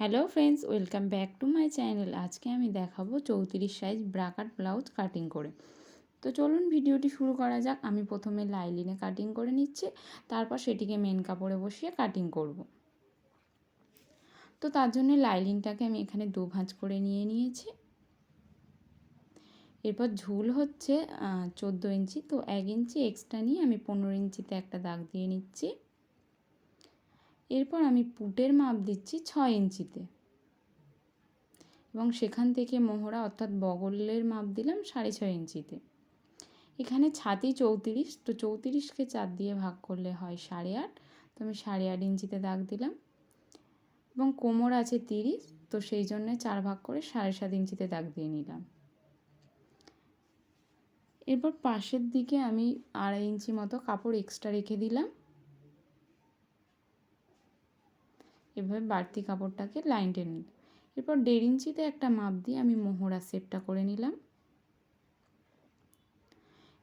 Hello friends, welcome back to my channel. আজকে আমি দেখাবো চৌত্রিশ সাইজ ব্রাকাট ব্লাউজ কাটিং করে। তো চলুন ভিডিওটি শুরু করা যাক। আমি প্রথমে লাইলিনে কাটিং করে নিচ্ছি, তারপর সেটিকে মেন কাপড়ে বসিয়ে কাটিং করব। তো তার জন্য লাইলিনটাকে আমি এখানে দু ভাঁজ করে নিয়ে নিয়েছি। এরপর ঝুল হচ্ছে চোদ্দ ইঞ্চি, তো এক ইঞ্চি এক্সট্রা নিয়ে আমি পনেরো ইঞ্চিতে একটা দাগ দিয়ে নিচ্ছি। এরপর আমি পুটের মাপ দিচ্ছি ছয় ইঞ্চিতে। এবং সেখান থেকে মোহরা অর্থাৎ বগলের মাপ দিলাম সাড়ে ছয় ইঞ্চিতে। এখানে ছাতি চৌত্রিশ, তো চৌত্রিশকে চার দিয়ে ভাগ করলে হয় সাড়ে আট, তো আমি সাড়ে আট ইঞ্চিতে দাগ দিলাম। এবং কোমর আছে তিরিশ, তো সেই জন্য চার ভাগ করে সাড়ে সাত ইঞ্চিতে দাগ দিয়ে নিলাম। এরপর পাশের দিকে আমি আড়াই ইঞ্চি মতো কাপড় এক্সট্রা রেখে দিলাম। এভাবে বাড়তি কাপড়টাকে লাইন টেনে এরপর দেড় ইঞ্চিতে একটা মাপ দিয়ে আমি মোহরা সেপটা করে নিলাম।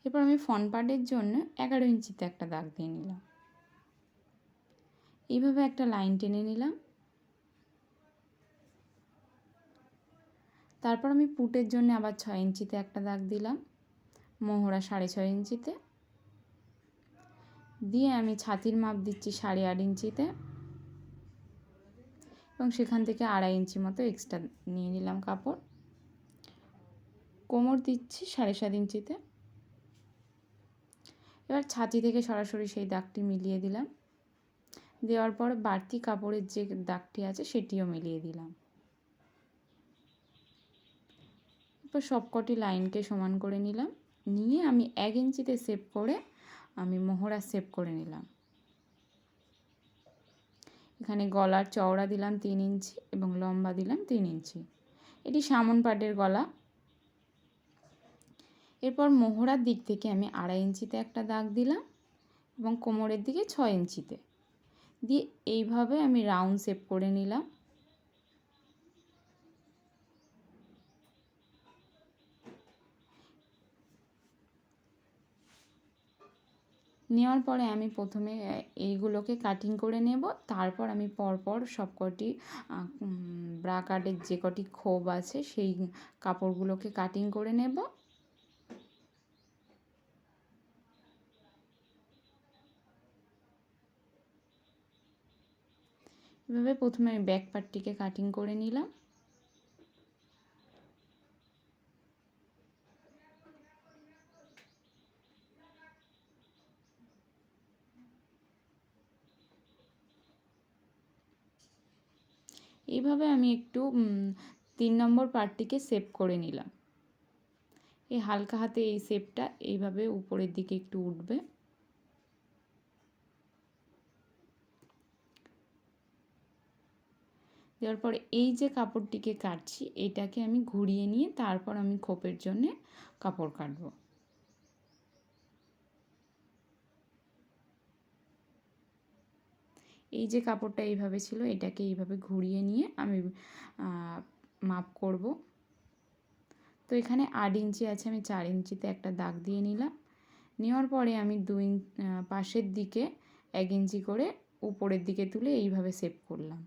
এরপর আমি ফ্রন্ট পার্টের জন্য এগারো ইঞ্চিতে একটা দাগ দিয়ে নিলাম। এইভাবে একটা লাইন টেনে নিলাম। তারপর আমি পুটের জন্য আবার ছয় ইঞ্চিতে একটা দাগ দিলাম। মোহরা সাড়ে ছয় ইঞ্চিতে। দিয়ে আমি ছাতির মাপ দিচ্ছি সাড়ে আট ইঞ্চিতে। এবং সেখান থেকে আড়াই ইঞ্চি মতো এক্সট্রা নিয়ে নিলাম কাপড়। কোমর দিচ্ছি সাড়ে সাত ইঞ্চিতে। এবার ছাতি থেকে সরাসরি সেই দাগটি মিলিয়ে দিলাম। দেওয়ার পর বাড়তি কাপড়ের যে দাগটি আছে সেটিও মিলিয়ে দিলাম। এরপর সবকটি লাইনকে সমান করে নিলাম। নিয়ে আমি এক ইঞ্চিতে সেভ করে আমি মোহরা সেভ করে নিলাম। এখানে গলার চওড়া দিলাম তিন ইঞ্চি এবং লম্বা দিলাম তিন ইঞ্চি। এটি সামন পাটের গলা। এরপর মোহরার দিক থেকে আমি আড়াই ইঞ্চিতে একটা দাগ দিলাম এবং কোমরের দিকে ছয় ইঞ্চিতে। দিয়ে এইভাবে আমি রাউন্ড শেপ করে নিলাম। নেওয়ার পরে আমি প্রথমে এইগুলোকে কাটিং করে নেব। তারপর আমি পরপর সবকটি ব্রা কাটের যে কটি খোপ আছে, সেই কাপড়গুলোকে কাটিং করে নেব। এভাবে প্রথমে আমি ব্যাক পার্টটিকে কাটিং করে নিলাম। এইভাবে আমি একটু তিন নম্বর পার্টটিকে সেভ করে নিলাম। এই হালকা হাতে এই সেপটা এইভাবে উপরের দিকে একটু উঠবে। দেওয়ার পরে এই যে কাপড়টিকে কাটছি, এটাকে আমি ঘুরিয়ে নিয়ে তারপর আমি খোপের জন্যে কাপড় কাটবো। এই যে কাপড়টা এইভাবে ছিল, এটাকে এইভাবে ঘুরিয়ে নিয়ে আমি মাপ করব। তো এখানে আট ইঞ্চি আছে, আমি চার ইঞ্চিতে একটা দাগ দিয়ে নিলাম। নেওয়ার পরে আমি দুই পাশের দিকে এক ইঞ্চি করে উপরের দিকে তুলে এইভাবে সেভ করলাম।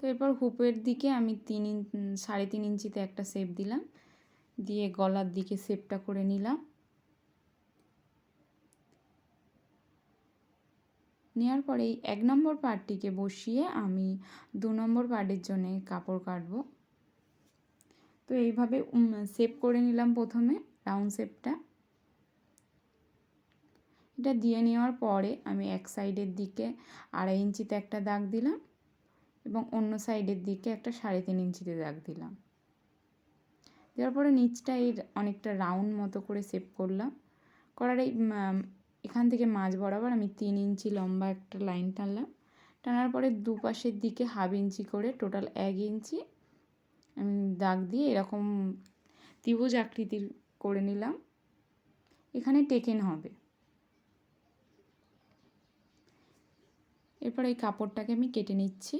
তো এরপর হুপের দিকে আমি তিন সাড়ে তিন ইঞ্চিতে একটা সেপ দিলাম। দিয়ে গলার দিকে সেপটা করে নিলাম। নেওয়ার পরে এই এক নম্বর পার্টটিকে বসিয়ে আমি দু নম্বর পার্টের জন্য কাপড় কাটবো। তো এইভাবে সেপ করে নিলাম প্রথমে, রাউন্ড শেপটা। এটা দিয়ে নেওয়ার পরে আমি এক সাইডের দিকে আড়াই ইঞ্চিতে একটা দাগ দিলাম এবং অন্য সাইডের দিকে একটা সাড়ে তিন ইঞ্চিতে দাগ দিলাম। দেওয়ার পরে নিচটা এই অনেকটা রাউন্ড মতো করে সেভ করলাম। করার এই এখান থেকে মাঝ বরাবর আমি তিন ইঞ্চি লম্বা একটা লাইন টানলাম। টানার পরে দুপাশের দিকে হাফ ইঞ্চি করে টোটাল এক ইঞ্চি আমি দাগ দিয়ে এরকম ত্রিভুজ আকৃতির করে নিলাম। এখানে টেকেন হবে। এরপর এই কাপড়টাকে আমি কেটে নিচ্ছি।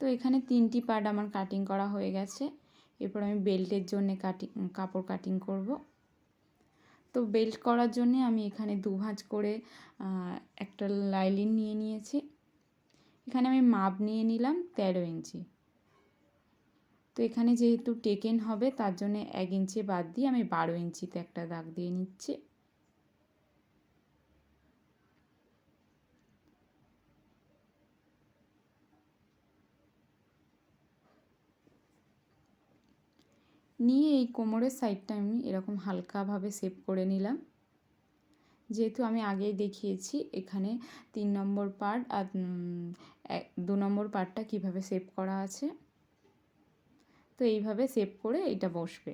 তো এখানে তিনটি পার্ট আমার কাটিং করা হয়ে গেছে। এরপর আমি বেল্টের জন্য কাটিং কাপড় কাটিং করব। তো বেল্ট করার জন্যে আমি এখানে দু ভাঁজ করে একটা লাইলিন নিয়ে নিয়েছি। এখানে আমি মাপ নিয়ে নিলাম তেরো ইঞ্চি। তো এখানে যেহেতু টেকেন হবে, তার জন্য এক ইঞ্চি বাদ দিয়ে আমি বারো ইঞ্চিতে একটা দাগ দিয়ে নিচ্ছি। নিয়ে এই কোমরের সাইডটা আমি এরকম হালকাভাবে সেভ করে নিলাম। যেহেতু আমি আগেই দেখিয়েছি, এখানে তিন নম্বর পার্ট আর দু নম্বর পার্টটা কীভাবে সেভ করা আছে। তো এইভাবে সেভ করে এটা বসবে।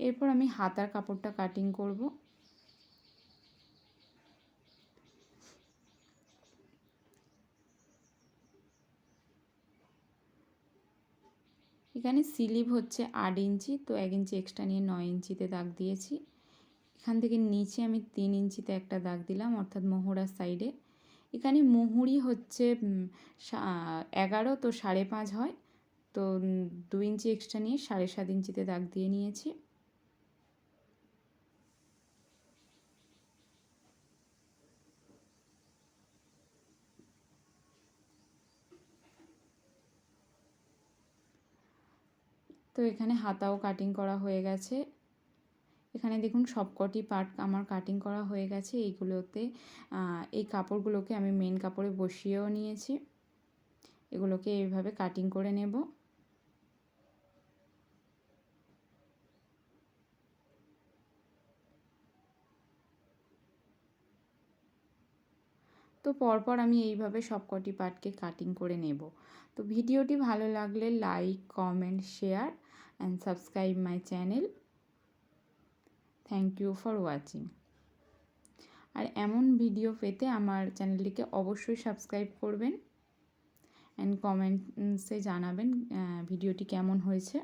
এরপর আমি হাতার কাপড়টা কাটিং করব। এখানে স্লিভ হচ্ছে আট ইঞ্চি, তো এক ইঞ্চি এক্সট্রা নিয়ে নয় ইঞ্চিতে দাগ দিয়েছি। এখান থেকে নিচে আমি তিন ইঞ্চিতে একটা দাগ দিলাম, অর্থাৎ মোহরার সাইডে এখানে মুহুরি হচ্ছে এগারো, তো সাড়ে পাঁচ হয়। তো দু ইঞ্চি এক্সট্রা নিয়ে সাড়ে সাত ইঞ্চিতে দাগ দিয়ে নিয়েছি। তো এখানে হাতাও কাটিং করা হয়ে গেছে। এখানে দেখুন সবকটি পার্ট আমার কাটিং করা হয়ে গেছে। এইগুলোতে এই কাপড়গুলোকে আমি মেন কাপড়ে বসিয়েও নিয়েছি। এগুলোকে এইভাবে কাটিং করে নেব। তো পরপর আমি এইভাবে সবকটি পার্টকে কাটিং করে নেব। তো ভিডিওটি ভালো লাগলে like comment share and subscribe my channel thank you for watching আর এমন ভিডিও পেতে আমার চ্যানেলটিকে অবশ্যই সাবস্ক্রাইব করবেন অ্যান্ড কমেন্টসে জানাবেন ভিডিওটি কেমন হয়েছে।